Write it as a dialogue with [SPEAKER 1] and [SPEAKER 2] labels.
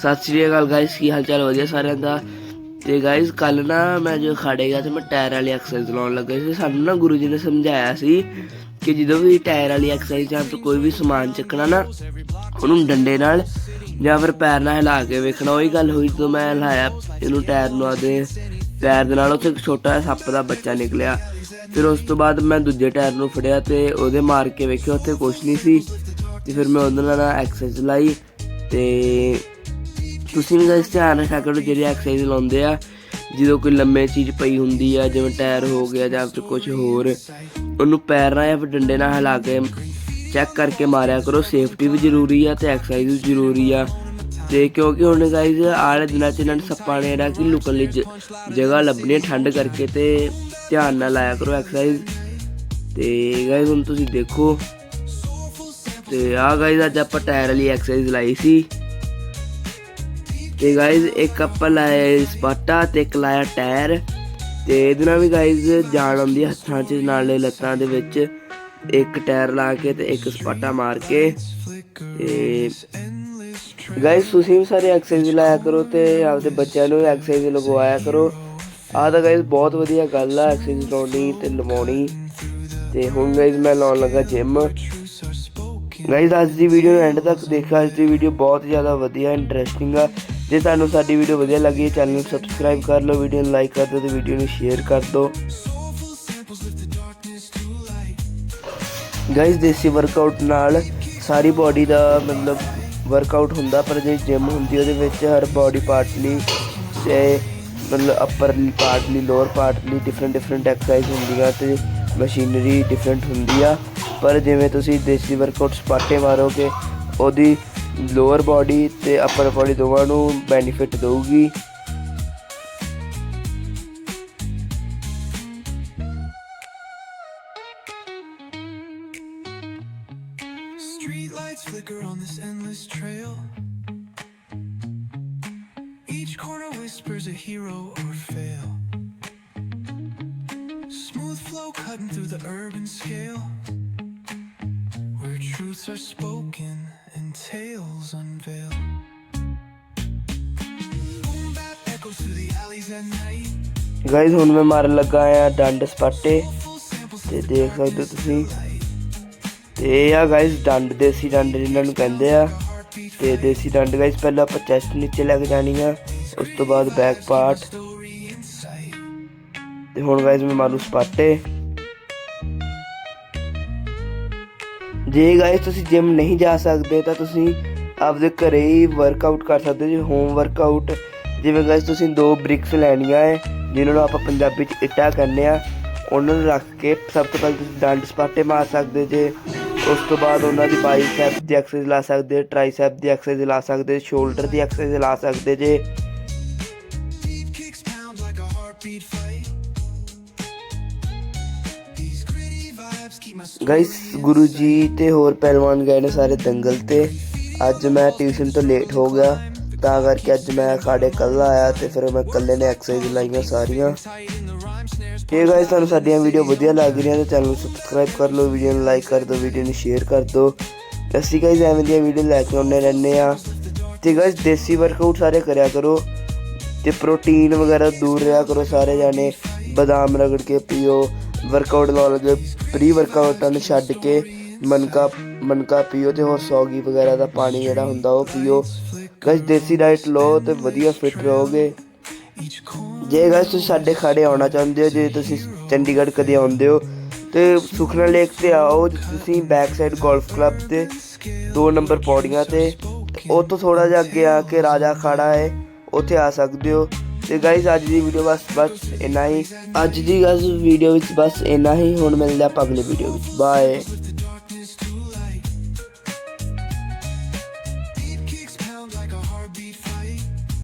[SPEAKER 1] ਸਤਿ ਸ਼੍ਰੀ ਅਕਾਲ ਗਾਇਸ ਕੀ ਹਾਲ ਚਾਲ? ਵਧੀਆ ਸਾਰਿਆਂ ਦਾ। ਤੇ ਗਾਇਸ ਕੱਲ ਨਾ ਮੈਂ ਜੋ ਖੜੇ ਗਿਆ ਤੇ ਮੈਂ ਟਾਇਰ ਵਾਲੀ ਐਕਸਰਸਾਈਜ਼ ਲਾਉਣ ਲੱਗਾ ਸੀ। ਸਾਨੂੰ ਨਾ ਗੁਰੂ ਜੀ ਨੇ ਸਮਝਾਇਆ ਸੀ ਕਿ ਜਦੋਂ ਵੀ ਟਾਇਰ ਵਾਲੀ ਐਕਸਰਸਾਈਜ਼ ਜਾਂ ਕੋਈ ਵੀ ਸਮਾਨ ਚੱਕਣਾ ਨਾ, ਉਹਨੂੰ ਡੰਡੇ ਨਾਲ ਜਾਂ ਫਿਰ ਪੈਰ ਨਾਲ ਹਿਲਾ ਕੇ ਵੇਖਣਾ, ਉਹੀ ਗੱਲ ਹੋਈ ਜਦੋਂ ਮੈਂ ਹਿਲਾਇਆ ਇਹਨੂੰ ਟਾਇਰ ਨੂੰ ਆਦੇ ਪੈਰ ਦੇ ਨਾਲ ਉੱਥੇ ਇੱਕ ਛੋਟਾ ਜਿਹਾ ਸੱਪ ਦਾ ਬੱਚਾ ਨਿਕਲਿਆ। ਫਿਰ ਉਸ ਤੋਂ ਬਾਅਦ ਮੈਂ ਦੂਜੇ ਟਾਇਰ ਨੂੰ ਫੜਿਆ ਤੇ ਉਹਦੇ ਮਾਰ ਕੇ ਵੇਖਿਆ, ਉੱਥੇ ਕੁਝ ਨਹੀਂ ਸੀ। ਤੇ ਫਿਰ ਮੈਂ ਉਹਦੇ ਨਾਲ ਐਕਸਰਸਾਈਜ਼ ਲਾਈ ਤੇ ਤੁਸੀਂ ਵੀ ਗਾਇਸ ਧਿਆਨ ਰੱਖਿਆ ਕਰੋ ਜਿਹੜੀ ਐਕਸਰਸਾਈਜ਼ ਲਾਉਂਦੇ ਆ, ਜਦੋਂ ਕੋਈ ਲੰਮੇ ਚੀਜ਼ ਪਈ ਹੁੰਦੀ ਆ, ਜਿਵੇਂ ਟਾਇਰ ਹੋ ਗਿਆ ਜਾਂ ਫਿਰ ਕੁਝ ਹੋਰ, ਉਹਨੂੰ ਪੈਰ ਨਾਲ ਜਾਂ ਫਿਰ ਡੰਡੇ ਨਾਲ ਹਿਲਾ ਕੇ ਚੈੱਕ ਕਰਕੇ ਮਾਰਿਆ ਕਰੋ ਸੇਫਟੀ ਵੀ ਜ਼ਰੂਰੀ ਆ ਤੇ ਐਕਸਰਸਾਈਜ਼ ਵੀ ਜ਼ਰੂਰੀ ਆ। ਤੇ ਕਿਉਂਕਿ ਹੁਣ ਗਾਇਸ ਆਲੇ ਦਿਨਾਂ ਚ ਇਹਨਾਂ ਨੇ ਸੱਪਾਂ ਨੇ ਜਿਹੜਾ ਕਿ ਲੁਕਣ ਲਈ ਜ- ਜਗ੍ਹਾ ਲੱਭਣੀ ਠੰਡ ਕਰਕੇ ਤੇ ਧਿਆਨ ਨਾਲ ਲਾਇਆ ਕਰੋ ਐਕਸਰਸਾਈਜ਼ ਤੇ ਗਾਇਸ ਹੁਣ ਤੁਸੀਂ ਦੇਖੋ, ਤੇ ਆ ਗਾਇਸ ਅੱਜ ਆਪਾਂ ਟਾਇਰ ਵਾਲੀ ਐਕਸਰਸਾਈਜ਼ ਲਾਈ ਸੀ। ਤੇ ਗਾਇਜ਼ ਇੱਕ ਆਪਾਂ ਲਾਇਆ ਸਪਾਟਾ ਤੇ ਇੱਕ ਲਾਇਆ ਟਾਇਰ ਤੇ ਇਹਦੇ ਨਾਲ ਵੀ ਗਾਇਜ਼ ਜਾਣ ਆਉਂਦੀ ਹੱਥਾਂ 'ਚ, ਨਾਲੇ ਲੱਤਾਂ ਦੇ ਵਿੱਚ। ਇੱਕ ਟਾਇਰ ਲਾ ਕੇ ਤੇ ਇੱਕ ਸਪਾਟਾ ਮਾਰ ਕੇ। ਤੇ ਗਾਇਜ਼ ਤੁਸੀਂ ਵੀ ਸਾਰੇ ਐਕਸਰਸਾਈਜ਼ ਲਾਇਆ ਕਰੋ ਤੇ ਆਪਦੇ ਬੱਚਿਆਂ ਨੂੰ ਐਕਸਰਸਾਈਜ਼ ਲਗਵਾਇਆ ਕਰੋ। ਆਹ ਤਾਂ ਗਾਇਜ਼ ਬਹੁਤ ਵਧੀਆ ਗੱਲ ਆ ਐਕਸਰਸਾਈਜ਼ ਲਾਉਣੀ ਤੇ ਲਵਾਉਣੀ। ਤੇ ਹੁਣ ਗਾਇਜ਼ ਮੈਂ ਲਾਉਣ ਲੱਗਾ ਜਿਮ ਗਾਇਜ਼ ਅੱਜ ਦੀ ਵੀਡੀਓ ਨੂੰ ਐਂਡ ਤੱਕ ਦੇਖਿਆ ਅੱਜ ਦੀ ਵੀਡੀਓ ਬਹੁਤ ਜ਼ਿਆਦਾ ਵਧੀਆ ਇੰਟਰਸਟਿੰਗ ਆ। ਜੇ ਤੁਹਾਨੂੰ ਸਾਡੀ ਵੀਡੀਓ ਵਧੀਆ ਲੱਗੀ ਚੈਨਲ ਨੂੰ ਸਬਸਕ੍ਰਾਈਬ ਕਰ ਲਓ ਵੀਡੀਓ ਨੂੰ ਲਾਈਕ ਕਰ ਦਿਓ ਤੇ ਵੀਡੀਓ ਨੂੰ ਸ਼ੇਅਰ ਕਰ ਦਿਓ। ਗਾਇਜ਼ ਦੇਸੀ ਵਰਕਆਊਟ ਨਾਲ ਸਾਰੀ ਬਾਡੀ ਦਾ ਮਤਲਬ ਵਰਕਆਊਟ ਹੁੰਦਾ, ਪਰ ਜੇ ਜਿਮ ਹੁੰਦੀ ਉਹਦੇ ਵਿੱਚ ਹਰ ਬਾਡੀ ਪਾਰਟ ਲਈ ਤੇ ਮਤਲਬ ਅਪਰ ਪਾਰਟ ਲਈ ਲੋਅਰ ਪਾਰਟ ਲਈ ਡਿਫਰੈਂਟ ਡਿਫਰੈਂਟ ਐਕਸਰਸਾਈਜ਼ ਹੁੰਦੀਆਂ ਤੇ ਮਸ਼ੀਨਰੀ ਡਿਫਰੈਂਟ ਹੁੰਦੀ ਆ। ਪਰ ਜਿਵੇਂ ਤੁਸੀਂ ਦੇਸੀ ਵਰਕਆਊਟ ਸਪਾਟੇ ਮਾਰੋਗੇ, ਉਹਦੀ ਲੋਅਰ ਬਾਡੀ ਤੇ ਅਪਰ ਬਾਡੀ ਦੋਵਾਂ ਨੂੰ ਬੈਨੀਫਿਟ ਦਊਗੀ
[SPEAKER 2] Streetlights flicker on this endless trail. Each corner whispers a hero or fail. Smooth flow cutting through the urban scale. Where truths are spoken and Tales unveil. Boom
[SPEAKER 1] ਹੁਣ ਮੈਂ ਮਾਰਨ ਲੱਗਾ ਆ ਡੰਡ ਸਪਾਟੇ ਤੇ ਦੇਖ ਸਕਦੇ ਹੋ ਤੁਸੀਂ। ਤੇ ਇਹ ਆ ਗਾਇਸ ਡੰਡ, ਦੇਸੀ ਡੰਡ ਜਿਹਨਾਂ ਨੂੰ ਕਹਿੰਦੇ ਆ। ਤੇ ਦੇਸੀ ਡੰਡ ਗਾਇਸ ਪਹਿਲਾਂ ਆਪਾਂ ਚੈਸਟ ਨੀਚੇ ਲੈ ਕੇ ਜਾਣੀ ਆ, ਉਸ ਤੋਂ ਬਾਅਦ ਬੈਕ ਪਾਰਟ ਤੇ ਹੁਣ ਗਾਇਸ ਮੈਂ ਮਾਰੂ ਸਪਾਟੇ। ਜੇ ਗਾਇਸ ਤੁਸੀਂ ਜਿਮ ਨਹੀਂ ਜਾ ਸਕਦੇ ਤਾਂ ਤੁਸੀਂ ਆਪਦੇ ਘਰੇ ਹੀ ਵਰਕਆਊਟ ਕਰ ਸਕਦੇ ਹੋ ਹੋਮ ਵਰਕਆਊਟ ਜਿਵੇਂ ਗਾਇਸ ਤੁਸੀਂ ਦੋ ਬ੍ਰਿਕਸ ਲੈਣੀਆਂ ਹੈ ਜਿਨ੍ਹਾਂ ਨੂੰ ਆਪਾਂ ਪੰਜਾਬੀ ਚ ਇੱਟਾਂ ਕਹਿੰਦੇ ਆ, ਉਹਨਾਂ ਨੂੰ ਰੱਖ ਕੇ ਸਭ ਤੋਂ ਪਹਿਲਾਂ ਤੁਸੀਂ ਡੰਡ ਸਪਾਟੇ ਮਾਰ ਸਕਦੇ ਜੇ, ਉਸ ਤੋਂ ਬਾਅਦ ਉਹਨਾਂ ਦੀ ਬਾਈਸੈਪ ਦੀ ਐਕਸਰਸਾਈਜ਼ ਲਾ ਸਕਦੇ ਟ੍ਰਾਈਸੈਪ ਦੀ ਐਕਸਰਸਾਈਜ਼ ਲਾ ਸਕਦੇ ਸ਼ੋਲਡਰ ਦੀ ਐਕਸਰਸਾਈਜ਼ ਲਾ ਸਕਦੇ ਜੇ। ਗਾਇਸ ਗੁਰੂ ਜੀ ਤੇ ਹੋਰ ਪਹਿਲਵਾਨ ਗਏ ਨੇ ਸਾਰੇ ਦੰਗਲ ਤੇ। ਅੱਜ ਮੈਂ ਟਿਊਸ਼ਨ ਤੋਂ ਲੇਟ ਹੋ ਗਿਆ, ਤਾਂ ਕਰਕੇ ਅੱਜ ਮੈਂ ਅਖਾੜੇ ਕੱਲਾ ਆਇਆ ਤੇ ਫਿਰ ਮੈਂ ਇਕੱਲੇ ਨੇ ਐਕਸਰਸਾਈਜ਼ ਲਾਈਆਂ ਸਾਰੀਆਂ।
[SPEAKER 2] Tight in the
[SPEAKER 1] ਜੇ ਗਾਇਸ ਤੁਹਾਨੂੰ ਸਾਡੀਆਂ ਵੀਡੀਓ ਵਧੀਆ ਲੱਗ ਰਹੀਆਂ ਤਾਂ ਚੈਨਲ ਨੂੰ ਸਬਸਕ੍ਰਾਈਬ ਕਰ ਲਓ ਵੀਡੀਓ ਨੂੰ ਲਾਈਕ ਕਰ ਦਿਓ ਵੀਡੀਓ ਨੂੰ ਸ਼ੇਅਰ ਕਰ ਦਿਓ। ਅਸੀਂ ਗਾਇਸ ਐਵੇਂ ਦੀਆਂ ਵੀਡੀਓ ਲੈ ਕੇ ਆਉਂਦੇ ਰਹਿੰਦੇ ਆ ਤੇ ਗਾਇਸ ਦੇਸੀ ਵਰਕਆਊਟ ਸਾਰੇ ਕਰਿਆ ਕਰੋ। ਤੇ ਪ੍ਰੋਟੀਨ ਵਗੈਰਾ ਦੂਰ ਰਿਹਾ ਕਰੋ ਸਾਰੇ ਜਾਣੇ, ਬਦਾਮ ਰਗੜ ਕੇ ਪੀਓ। ਵਰਕਆਊਟ ਲਾਉਣ ਲੱਗੇ ਪ੍ਰੀ ਵਰਕਆਊਟਾਂ ਨੂੰ ਛੱਡ ਕੇ ਮਨਕਾ ਮਨਕਾ ਪੀਓ ਤੇ ਹੋਰ ਸੌਗੀ ਵਗੈਰਾ ਦਾ ਪਾਣੀ ਜਿਹੜਾ ਹੁੰਦਾ ਉਹ ਪੀਓ। ਗਾਇਸ ਦੇਸੀ ਡਾਈਟ ਲਓ ਤੇ ਵਧੀਆ ਫਿਟ ਰਹੋਗੇ। ਜੇ ਗਾਇਸ ਤੁਸੀਂ ਸਾਡੇ ਖਾੜੇ ਆਉਣਾ ਚਾਹੁੰਦੇ ਹੋ, ਜੇ ਤੁਸੀਂ ਚੰਡੀਗੜ੍ਹ ਕਦੇ ਆਉਂਦੇ ਹੋ, ਤੇ ਸੁਖਨਾ ਲੇਕ ਤੇ ਆਓ, ਤੁਸੀਂ ਬੈਕ ਸਾਈਡ ਗੋਲਫ ਕਲੱਬ ਤੇ 2 ਨੰਬਰ ਪੌੜੀਆਂ ਤੇ ਉਹ ਤੋਂ ਥੋੜਾ ਜਿਹਾ ਅੱਗੇ ਆ ਕੇ ਰਾਜਾ ਖਾੜਾ ਹੈ, ਉੱਥੇ ਆ ਸਕਦੇ ਹੋ। ਤੇ ਗਾਇਸ ਅੱਜ ਦੀ ਵੀਡੀਓ ਬਸ ਬਸ ਇੰਨਾ ਹੀ। ਅੱਜ ਦੀ ਗਾਇਸ ਵੀਡੀਓ ਵਿੱਚ ਬਸ ਇੰਨਾ ਹੀ। ਹੁਣ ਮਿਲਦੇ ਆਪਾਂ ਅਗਲੇ ਵੀਡੀਓ ਵਿੱਚ। ਬਾਏ